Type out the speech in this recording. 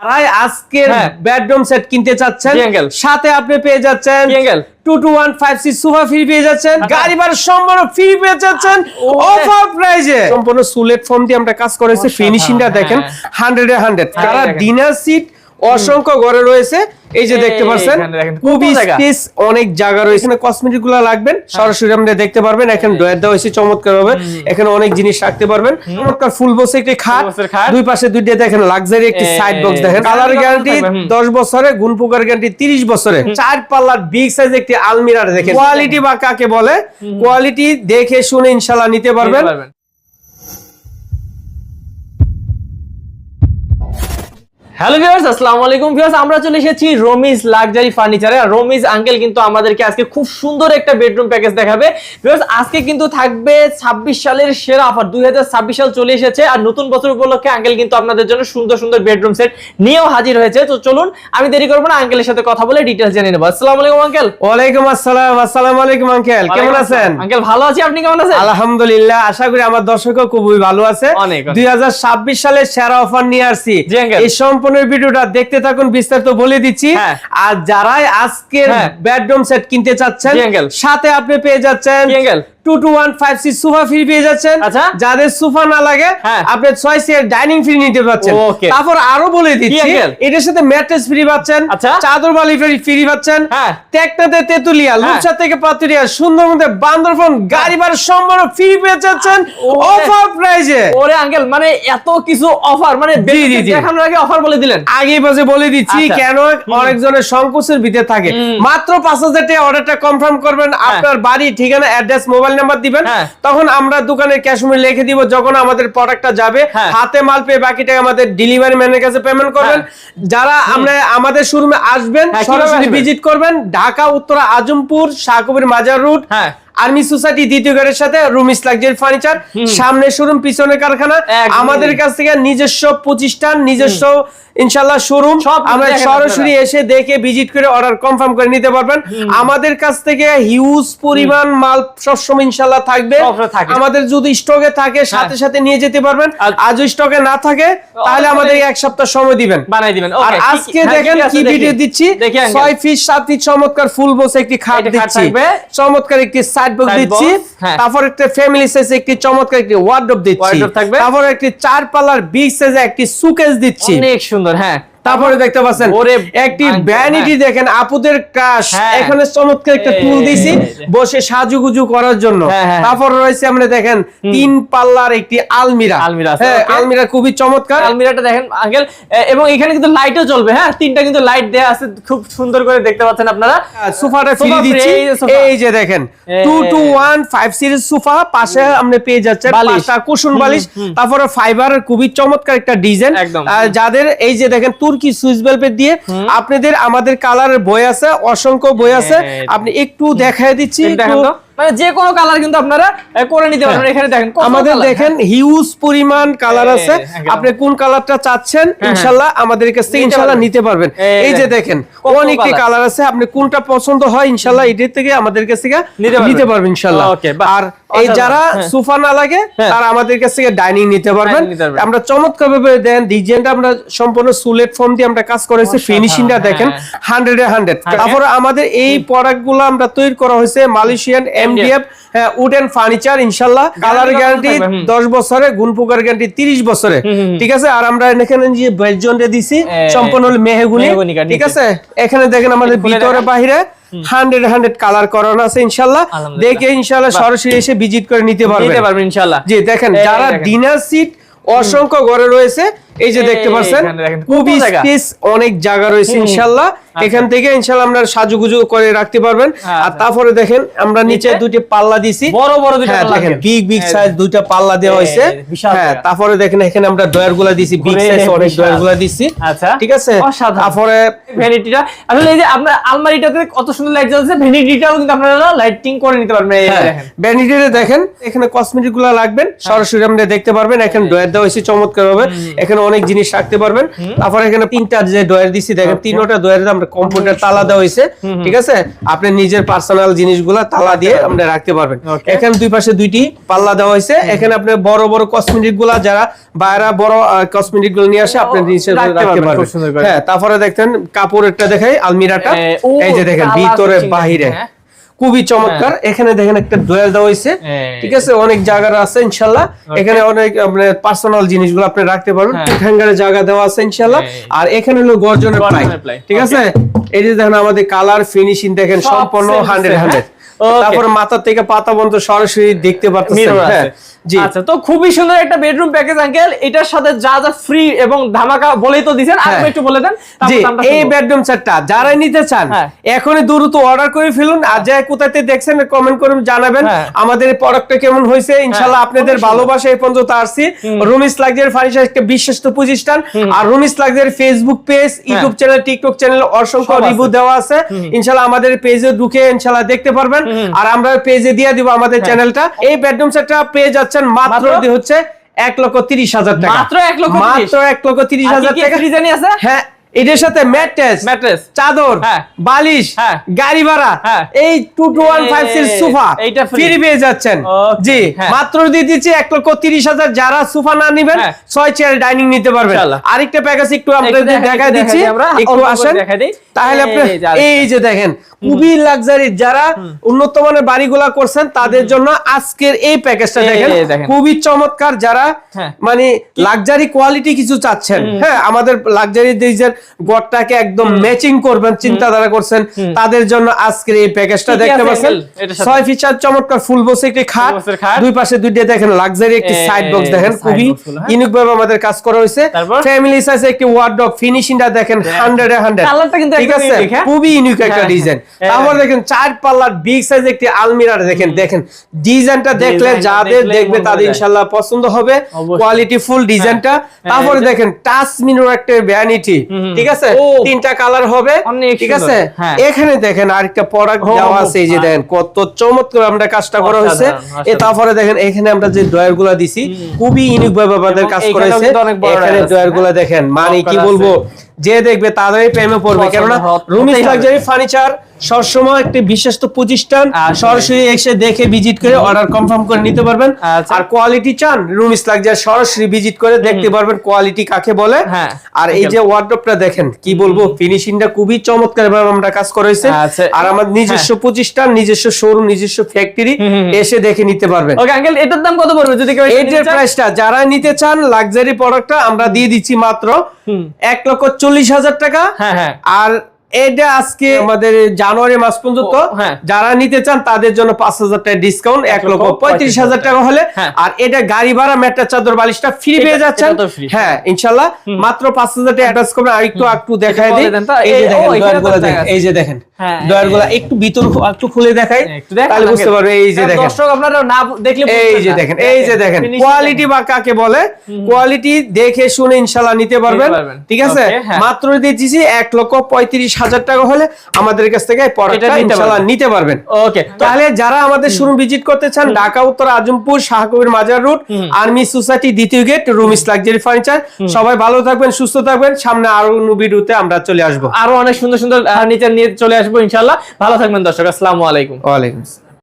তারাই আজকের হ্যাঁ। বেডরুম সেট কিনতে চাচ্ছেন। সাথে আপনি পেয়ে যাচ্ছেন two two one five six sofa free পেয়ে যাচ্ছেন। আচ্ছা। গাড়ি ভাড়া সম্পূর্ণ ফ্রি পেয়ে যাচ্ছেন। অফার প্রাইজে সম্পূর্ণ সুলেট ফর্ম দিয়ে আমরা কাজ করেছি। ফিনিশিং ফিনিশিংটা দেখেন। হ্যাঁ। হান্ড্রেড এ হান্ড্রেড কারা ডিনার সিট অসংখ্য ঘরে রয়েছে। এই যে দেখতে পাচ্ছেন এখানে খুবই স্পেস অনেক জায়গা রয়েছে। এখানে কসমেটিকগুলো লাগবেন সরাসরি আমরা দেখতে পারবেন এখানে ডয়ার দেওয়া হয়েছে চমৎকার ভাবে এখানে অনেক জিনিস রাখতে পারবেন। চমৎকার ফুল বসে একটি খাট। দুই পাশে দুইটা দেখেন লাক্সারি একটি সাইড বক্স দেখেন। কালার গ্যারান্টি থাকবে? হুম। দশ বছরে গুণ পোকার গ্যারান্টি তিরিশ বছরে। চার পাল্লার বিগ সাইজ একটি আলমিরার দেখেন। কোয়ালিটি বা কাকে বলে? কোয়ালিটি দেখে শুনে ইনশাল্লাহ নিতে পারবেন নিতে পারবেন। হ্যালো ভিউয়ার্স আসসালামু আলাইকুম ভিউয়ার্স আমরা চলে এসেছি রমিজ লাক্সারি ফার্নিচারে আর রমিজ আঙ্কেল কিন্তু আমাদেরকে আজকে খুব সুন্দর একটা বেডরুম প্যাকেজ দেখাবে। ভিউয়ার্স আজকে কিন্তু থাকবে 26 সালের সেরা অফার 2026 সাল চলে এসেছে। আর নতুন বছর উপলক্ষে আঙ্কেল কিন্তু আপনাদের জন্য সুন্দর সুন্দর বেডরুম সেট নিয়েও হাজির হয়েছে। তো চলুন আমি দেরি করব না আঙ্কেলের সাথে কথা বলে ডিটেলস জেনে নেব। আসসালামু আলাইকুম আঙ্কেল ওয়ালাইকুম আসসালাম আসসালামু আলাইকুম আঙ্কেল কেমন আছেন? আঙ্কেল ভালো আছি আপনি কেমন আছেন? আলহামদুলিল্লাহ আশা করি আমার দর্শকও খুবই ভালো আছে। অনেক, অনেক। দুই হাজার ছাব্বিশ সালের সেরা অফার নিয়ে আসছি। এই সম্পূর্ণ ভিডিওটা দেখতে থাকুন বিস্তারিত বলে দিচ্ছি হ্যাঁ। আর যারাই আজকের হ্যাঁ। বেডরুম সেট কিনতে চাচ্ছেন সাথে আপনি পেয়ে যাচ্ছেন জি, uncle। Two two one five six sofa free পেয়ে যাচ্ছেন আচ্ছা। যাদের সোফা না লাগে হ্যাঁ। আপনি ছয় চেয়ার ডাইনিং ফ্রি নিতে পাচ্ছেন তারপর আরও বলে দিচ্ছি এটার সাথে ম্যাট্রেস ফ্রি পাচ্ছেন। চাদর বালি ফ্রি পাচ্ছেন হ্যাঁ। টেকনাতে তেতুলিয়া লুচা থেকে পাতুরিয়া সুন্দরবনে বান্দরবন গাড়ি ভাড়া সম্পূর্ণ ফ্রি পেয়ে যাচ্ছেন অফার প্রাইজে ওরে আঙ্কেল মানে এত কিছু অফার মানে। দেখানোর আগে অফার বলে দিলেন আগে পাশে বলে দিচ্ছি আচ্ছা। কেন অনেকজনের সংকোচের ভিতরে থাকে মাত্র পাঁচ হাজার টাকা অর্ডারটা কনফার্ম করবেন আপনার বাড়ি ঠিকানা অ্যাড্রেস মোবাইল নাম্বার দিবেন হ্যাঁ। তখন আমরা দোকানের ক্যাশ মূল্য লিখে দিব যখন আমাদের প্রোডাক্টটা যাবে হ্যাঁ। হাতে মাল পেয়ে বাকিটা টাকা আমাদের ডেলিভারি ম্যানের কাছে পেমেন্ট করবেন যারা আমরা আমাদের শোরুমে আসবেন হ্যাঁ, সরাসরি ভিজিট করবেন ঢাকা উত্তরা আজমপুর শাহকবির মাজার রুট হ্যাঁ। আর্মি সোসাইটি দ্বিতীয় গেটের সাথে রুমিস লাক্সারি ফার্নিচার সামনে শোরুম পিছনে কারখানা। আমাদের কাছ থেকে নিজস্ব প্রতিষ্ঠান নিজস্ব ইনশাল্লাহ শোরুম আমরা সরাসরি এসে দেখে ভিজিট করে অর্ডার কনফার্ম করে নিতে পারবেন। আমাদের কাছ থেকে হিউজ পরিমাণ মাল সবসময় ইনশাল্লাহ থাকবে। আমাদের যদি স্টকে থাকে সাথে সাথে নিয়ে যেতে পারবেন। আর- আজও স্টকে না থাকে তাহলে আমাদের এক সপ্তাহ সময় দিবেন। বানাই দিবেন। আর আজকে হ্যাঁ, দেখেন কি ভিডিও দিচ্ছি। ছয় ফিট সাত ফিট চমৎকার ফুল বসে একটি খাট দিচ্ছি। চমৎকার একটি সাইড বক্স দিচ্ছি হ্যাঁ। তারপর একটা ফ্যামিলি সাইজে একটি চমৎকার একটি ওয়ার্ডরোব দিচ্ছি থাকবে। তারপর একটি চার পালার বিগ সাইজে একটি সুকেস দিচ্ছি অনেক সুন্দর হ্যাঁ তারপরে দেখতে পাচ্ছেন একটি ভ্যানিটি দেখেন আপুদের ক্রাশ হ্যাঁ। এখানে চমৎকার একটা টুল দিছি। বসে সাজুগুজু করার জন্য। হ্যাঁ, হ্যাঁ। তারপর রয়েছে আমরা দেখেন তিন পাল্লার একটি আলমিরা। আলমিরা হ্যাঁ আলমিরা খুবই চমৎকার। আলমিরাটা দেখেন আঙ্কেল এবং এখানে কিন্তু লাইটও জ্বলবে হ্যাঁ? তিনটা কিন্তু লাইট দেয়া আছে খুব সুন্দর করে দেখতে পাচ্ছেন আপনারা। সোফাটা ফ্রি দিচ্ছি। এই যে দেখেন এই। Two two one five series sofa পাশে আপনি পেয়ে যাচ্ছেন বালিশ। পাঁচটা কুশন বালিশ। তারপরে ফাইবার খুবই চমৎকার একটা ডিজাইন। যাদের এই যে দেখেন তুর্কি সুইচ বাল্বের দিয়ে আপনাদের আমাদের কালারের বই আছে অসংখ্য বই আছে। আপনি একটু দেখায় দিচ্ছি দেখেন তো। মানে যে কোনো কালার কিন্তু আপনারা করে নিতে পারবেন এখানে দেখেন আমাদের দেখেন হিউজ পরিমাণ কালার আছে আপনি কোন কালারটা চাচ্ছেন হ্যাঁ। ইনশাল্লাহ আমাদের কাছ থেকে নিতে পারবেন। নিতে পারবেন এই যে দেখেন। অনেকটি কালার আছে আপনি কোনটা পছন্দ হয় ইনশাল্লাহ এটার থেকে আমাদের কাছ থেকে নিতে পারবেন। ইনশাল্লাহ আর এই যারা হ্যাঁ। সোফা না লাগে হ্যাঁ। তারা আমাদের কাছ থেকে ডাইনিং নিতে পারবেন। আমরা চমৎকার ভাবে দেন ডিজাইনটা আমরা সম্পূর্ণ সুলেট ফোম দিয়ে আমরা কাজ করেছি ফিনিশিংটা দেখেন হ্যাঁ। হান্ড্রেড এ হান্ড্রেড তারপরে আমাদের এই প্রোডাক্টগুলো আমরা তৈরি করা হয়েছে মালয়েশিয়ান এমডিএফ উডেন ফার্নিচার ইনশাল্লাহ। Colour guarantee. দশ বছরে গুণ পোকার গ্যারান্টি তিরিশ বছরে। ঠিক আছে? আর আমরা এখানে যে বেলজনটা দিছি সম্পূর্ণ মেহগনি। ঠিক আছে? এখানে দেখেন আমাদের ভিতরে দেখান। বাহিরে হান্ড্রেড হান্ড্রেড কালার করানো আছে ইনশাল্লাহ। দেখে ইনশাল্লাহ সরাসরি এসে ভিজিট করে নিতে পারবেন। নিতে জি দেখেন যারা ডিনার সিট অসংখ্য ঘরে রয়েছে। এই যে দেখতে পাচ্ছেন খুবই স্পেস অনেক জায়গা রয়েছে ইনশাল্লাহ। এখান থেকে ইনশাল্লাহ আমরা সাজুগুজু করে রাখতে পারবেন। হ্যাঁ, আর তারপরে দেখেন আমরা নিচে? দুটি পাল্লা দিছি বড় বড় দুইটা হ্যাঁ পাল্লা দেখেন বিগ বিগ সাইজ দুইটা পাল্লা দেওয়া হয়েছে। হ্যাঁ তারপরে দেখেন এখানে আমরা ডয়ারগুলা দিছি বিগ সাইজ অনেক বিশাল। ডয়ারগুলা দিছি আচ্ছা। ঠিক আছে? তারপরে ভ্যানিটিটা আসলে এই যে আপনার আলমারিটাতে কত সুন্দর লাইট জ্বলছে ভ্যানিটিটাও কিন্তু আপনারা লাইটিং করে নিতে পারবেন। এই হ্যাঁ, দেখেন। ভ্যানিটিতে দেখেন এখানে কসমেটিকগুলো লাগবেন সরাসরি আপনি দেখতে পারবেন এখানে ডয়ার দেওয়া হয়েছে চমৎকার ভাবে এখানে অনেক জিনিস রাখতে পারবেন। তারপর এখানে তিনটা যে ডয়ার দিছি দেখেন তিনটা ডয়ারে আমরা কম্পিউটার তালা দেওয়া হয়েছে ঠিক আছে? আপনি নিজের পার্সোনাল জিনিসগুলা তালা দিয়ে আপনি রাখতে পারবেন। এখানে দুই পাশে দুইটি পাল্লা দেওয়া হয়েছে। এখানে আপনি বড় বড় কসমেটিকগুলা যারা বাইরা বড় কসমেটিকগুলো নিয়ে আসে আপনি নিচে রাখতে পারবেন। হ্যাঁ তারপরে দেখেন কাপড়েরটা দেখাই আলমিরাটা এই যে দেখেন ভিতরে বাহিরে। হ্যাঁ। খুবই চমৎকার। এখানে দেখেন একটা ডোয়াল দেওয়া হয়েছে। ঠিক আছে? অনেক জায়গার আছে ইনশাল্লাহ। এখানে অনেক পার্সোনাল জিনিসগুলো আপনি রাখতে পারবেন। হ্যাঙ্গারে জায়গা দেওয়া আছে ইনশাল্লাহ। আর এখানে হলো গর্জনের প্লাই ঠিক আছে? এই যে দেখেন আমাদের কালার ফিনিশিং দেখেন সম্পূর্ণ হান্ড্রেড হান্ড্রেড হ্যাঁ? তারপর. মাথা থেকে পাতা পর্যন্ত সরাসরি দেখতে হ্যাঁ আচ্ছা তো খুবই সুন্দর একটা বেডরুম প্যাকেজ আঙ্কেল এটার সাথে যা যা ফ্রি এবং ধামাকা বলেই তো দিছেন আর হ্যাঁ। একটু বলে দেন এই বেডরুম সেটটা যারাই নিতে চান হ্যাঁ। এখনই দ্রুত অর্ডার করে ফেলুন। আর যা কোথাতে দেখছেন কমেন্ট করুন জানাবেন। আমাদের প্রোডাক্টটা কেমন হয়েছে? ইনশাআল্লাহ আপনাদের ভালোবাসা এই পর্যন্ত আসছি। রুমিস লাক্সারি ফার্নিচার একটা বিশ্বস্ত প্রতিষ্ঠান। আর রুমিস luxury Facebook page YouTube channel TikTok channel অসংখ্য রিভিউ দেওয়া আছে। ইনশাআল্লাহ আমাদের পেজে ঢুকে ইনশাআল্লাহ দেখতে পারবেন। আর আমরা পেজে দিয়ে দিব আমাদের চ্যানেলটা এই বেডরুম সেটটা পেয়ে যাচ্ছেন মাত্র হচ্ছে এক লক্ষ তিরিশ হাজার টাকা মাত্র এক লক্ষ মাত্র এক লক্ষ তিরিশ হাজার টাকা আছে? হ্যাঁ এটার সাথে ম্যাট্রেস ম্যাট্রেস চাদর হ্যাঁ। বালিশ হ্যাঁ। গাড়ি ভাড়া হ্যাঁ। এই two two one five six sofa free পেয়ে যাচ্ছেন জি। মাত্র দিয়ে দিচ্ছি এক লক্ষ তিরিশ হাজার যারা সোফা না নিবেন। ছয় চেয়ার ডাইনিং নিতে পারবেন। আরেকটা প্যাকেজ একটু আপনাদের দেখা দিচ্ছি একটু আসেন তাহলে আপনি। এই যে দেখেন খুবই লাক্সারি যারা উন্নত মানের বাড়িগুলা করছেন তাদের জন্য আজকের এই প্যাকেজটা দেখেন। খুবই চমৎকার যারা হ্যাঁ। মানে লাক্সারি কোয়ালিটি কিছু চাচ্ছেন হ্যাঁ আমাদের লাক্সারি ডিজাইন গড়টাকে একদম ম্যাচিং করবেন চিন্তাধারা করছেন তাদের জন্য আজকের এই প্যাকেজটা দেখতে পাচ্ছেন? ছয় ফিচার চমৎকার ফুল বসে একটি খাট। দুই পাশে দুইটা দেখেন লাক্সারি একটি সাইড বক্স দেখেন খুবই box হ্যাঁ। ইউনিক ভাবে আমাদের কাজ করা হয়েছে? ফ্যামিলি সাইজে একটি ওয়ার্ডরোব ফিনিশিংটা দেখেন হান্ড্রেড হান্ড্রেড কালারটা কিন্তু ঠিক আছে হ্যাঁ? খুবই ইউনিক একটা হ্যাঁ, ডিজাইন হ্যাঁ। তারপর দেখেন চার পাল্লার বিগ সাইজ একটি আলমিরা দেখেন দেখেন ডিজাইনটা দেখলে যাদের দেখবে তাদের। ইনশাআল্লাহ পছন্দ হবে। কোয়ালিটি ফুল ডিজাইনটা তারপরে দেখেন টাচ মিনোর একটা ভ্যানিটি ঠিক আছে? তিনটা কালার হবে। ঠিক আছে? হ্যাঁ। এখানে দেখেন আরেকটা প্রোডাক্ট দেওয়া আছে এই যে হ্যাঁ। দেখেন কত চমৎকার আমরা কাজটা করা হয়েছে। এ তারপরে দেখেন এখানে আমরা যে ড্রয়ারগুলা দিছি খুবই ইউনিক ভাবে আমাদের কাজ এইখানেও করা হয়েছে কিন্তু অনেক বড় এখানে ড্রয়ারগুলা হ্যাঁ? দেখেন মানে কি বলব? যে দেখবে তাদেরই প্রেমে পড়বে কেননা রুমিস লাক্সারি ফার্নিচার সবসময় একটি বিশ্বস্ত প্রতিষ্ঠান আচ্ছা। সরাসরি এসে দেখে ভিজিট করে অর্ডার কনফার্ম করে নিতে পারবেন। আচ্ছা। আর কোয়ালিটি চান রুমিস লাক্সারি সরাসরি ভিজিট করে দেখতে পারবেন কোয়ালিটি কাকে বলে। হ্যাঁ। আর এই যে ওয়ার্ডরোবটা দেখেন কি বলব ফিনিশিংটা খুবই চমৎকার ভাবে আমরা কাজ করা হয়েছে। আচ্ছা। আর আমার নিজস্ব হ্যাঁ। প্রতিষ্ঠান নিজস্ব শোরুম নিজস্ব ফ্যাক্টরি এসে দেখে নিতে পারবেন। ওকে আঙ্কেল এটার দাম কত পড়বে? যদি কেউ এটা নিতে প্রাইসটা যারা নিতে চান লাক্সারি প্রোডাক্টটা আমরা দিয়ে দিচ্ছি মাত্র এক লক্ষ চল্লিশ হাজার টাকা। হ্যাঁ হ্যাঁ। আর এটা আজকে আমাদের জানুয়ারি মাস পর্যন্ত হ্যাঁ। যারা নিতে চান তাদের জন্য পাঁচ হাজার টাকা ডিসকাউন্ট এক লক্ষ পঁয়ত্রিশ হাজার টাকা হলে। হ্যাঁ। আর এটা গাড়ি ভাড়া মেটার চাদর বালিশটা ফ্রি পেয়ে যাচ্ছেন। হ্যাঁ ইনশাল্লাহ। মাত্র পাঁচ হাজার টাকা অ্যাডভান্স করবেন। আর একটু একটু বলে দিই। এই যে দেখেন। ডয়ারগুলা দেখা দেখেন যাচ্ছে। এই যে। দেখেন ডয়ারগুলা একটু ভিতর একটু খুলে দেখাই তাহলে বুঝতে পারবে এই যে দেখেন। দর্শক আপনারা না দেখলে এই যে দেখেন এই যে দেখেন কোয়ালিটি বা কাকে বলে? কোয়ালিটি দেখে শুনে ইনশাল্লাহ নিতে পারবেন। পারবেন। ঠিক আছে? Okay। মাত্র এক লক্ষ পঁয়ত্রিশ হাজার টাকা হলে আমাদের কাছ থেকে নিতে পারবেন। ওকে তাহলে যারা আমাদের শোরুম ভিজিট করতে চান ঢাকা উত্তর আজমপুর শাহকবির মাজার রোড আর্মি সোসাইটি দ্বিতীয় গেট রুমিস লাক্সারি ফার্নিচার সবাই ভালো থাকবেন সুস্থ থাকবেন। সামনে আরও ভিডিওতে আমরা চলে আসব। আরও অনেক সুন্দর সুন্দর নিচে নিয়ে চলে আসব ইনশাল্লাহ ভালো থাকবেন দর্শক আসসালামু আলাইকুম। ওয়ালাইকুম